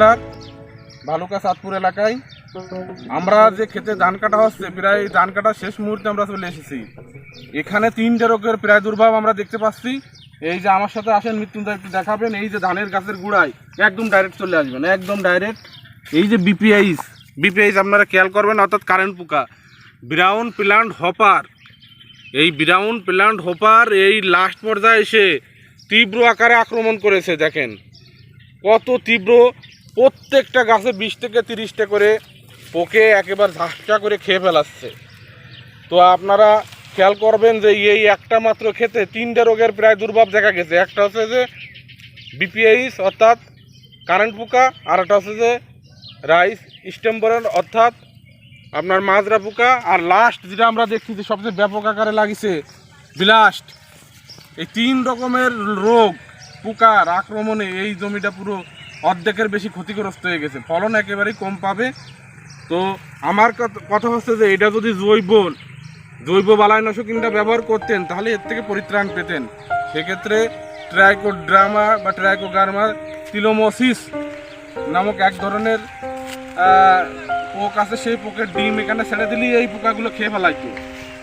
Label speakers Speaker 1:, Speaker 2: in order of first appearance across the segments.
Speaker 1: জেলার ভালুকা চাঁদপুর এলাকায়। আমরা যে ক্ষেতে ধান কাটা হচ্ছে, প্রায় ধান কাটার শেষ মুহূর্তে আমরা চলে এসেছি। এখানে তিনটে রোগের প্রায় দুর্ভাব আমরা দেখতে পাচ্ছি। এই যে আমার সাথে আসেন মৃত্যুঞ্জয়, একটু দেখাবেন। এই যে ধানের গাছের গুড়ায় একদম ডাইরেক্ট চলে আসবেন, একদম ডাইরেক্ট এই যে বিপিআইস বিপিআইস আপনারা খেয়াল করবেন, অর্থাৎ কারেন্ট পোকা। ব্রাউন প্লান্ট হপার এই ব্রাউন প্লান্ট হপার এই লাস্ট পর্যায়ে এসে তীব্র আকারে আক্রমণ করেছে, দেখেন। কত তীব্র প্রত্যেকটা গাছে বিশ থেকে তিরিশটা করে পোকে একেবারে ঝাঁসটা করে খেয়ে ফেলাচ্ছে। তো আপনারা খেয়াল করবেন যে এই একটা মাত্র খেতে তিনটে রোগের প্রায় দুর্ভাব দেখা গেছে। একটা হচ্ছে যে বিপিআইস অর্থাৎ কারেন্ট পোকা, আর একটা হচ্ছে যে রাইস স্টেম্বরের অর্থাৎ আপনার মাজরা পোকা। আর লাস্ট যেটা আমরা দেখছি যে সবচেয়ে ব্যাপক আকারে লাগিছে বিলাস্ট এই তিন রকমের রোগ, পোকার আক্রমণে এই জমিটা পুরো অর্ধেকের বেশি ক্ষতিগ্রস্ত হয়ে গেছে। ফলন একেবারেই কম পাবে। তো আমার কথা হচ্ছে যে, এটা যদি জৈব জৈব বালাইনাশকিনটা ব্যবহার করতেন, তাহলে এর থেকে পরিত্রাণ পেতেন। সেক্ষেত্রে ট্রাইকোড্রামা বা ট্রাইকোগার্মা তিলোমোসিস নামক এক ধরনের পোক আছে, সেই পোকের ডিম এখানে ছেড়ে দিলেই এই পোকাগুলো খেয়ে ফেলাইতো।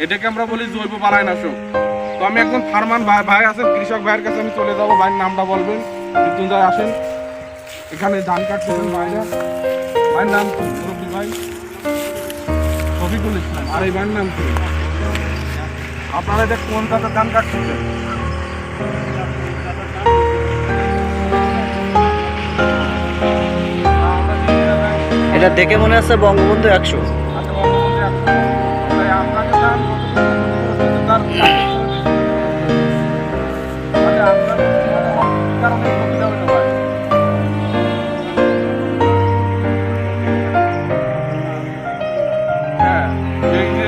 Speaker 1: এটাকে আমরা বলি জৈব বালাইনাশক। তো আমি একজন ফার্মান ভাই ভাই আছেন, কৃষক ভাইয়ের কাছে আমি চলে যাব, ভাইয়ের নামটা বলবেন। মৃত্যুঞ্জয় আসেন। এখানে ধান কাটতেছেন ভাইরা ভাইয়ের নাম মুরব্বী ভাই? শফিকুল ইসলাম। আর এই ভাইয়ের নাম কি? আপনারা এটা কোন জাতের ধান জায়গায়
Speaker 2: এটা দেখে মনে হচ্ছে বঙ্গবন্ধু একশো।
Speaker 1: আচ্ছা, বঙ্গবন্ধু একশো।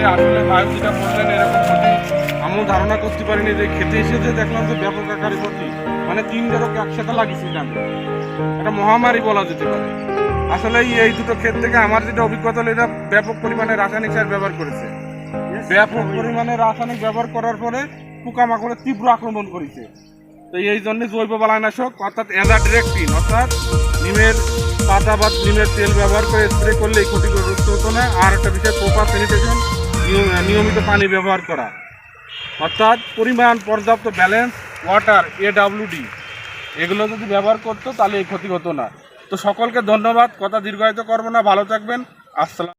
Speaker 1: আসলে ভাই যেটা বললেন এরকম ক্ষতি আমিও ধারণা করতে পারিনি যে খেতে এসে যে দেখলাম যে ব্যাপক আকারে ক্ষতি। মানে তিনটে রোগ একসাথে লাগিয়েছি জানি। একটা মহামারী বলা যেতে পারে। আসলে এই- দুটো ক্ষেত থেকে আমার যেটা অভিজ্ঞতা হলো এটা ব্যাপক পরিমাণে রাসায়নিক সার ব্যবহার করেছে। ব্যাপক পরিমাণে রাসায়নিক ব্যবহার করার পরে পোকামাকড়ের তীব্র আক্রমণ করেছে। তো এই জন্য জৈব বালানাশক অর্থাৎ অ্যাজাডিরেক্টিন অর্থাৎ নিমের পাতা বা নিমের তেল ব্যবহার করে স্প্রে করলে এই ক্ষতিগ্রস্ত হতো না। আর একটা বিষয় প্রপার স্যানিটেশন নিয়মিত পানি ব্যবহার করা। অর্থাৎ পরিমাণ পর্যাপ্ত ব্যালেন্স ওয়াটার এডাব্লিউডি এগুলো যদি ব্যবহার করতো তাহলে এই ক্ষতি হতো না। তো সকলকে ধন্যবাদ। কথা দীর্ঘায়িত করব না। ভালো থাকবেন। আসসালাম।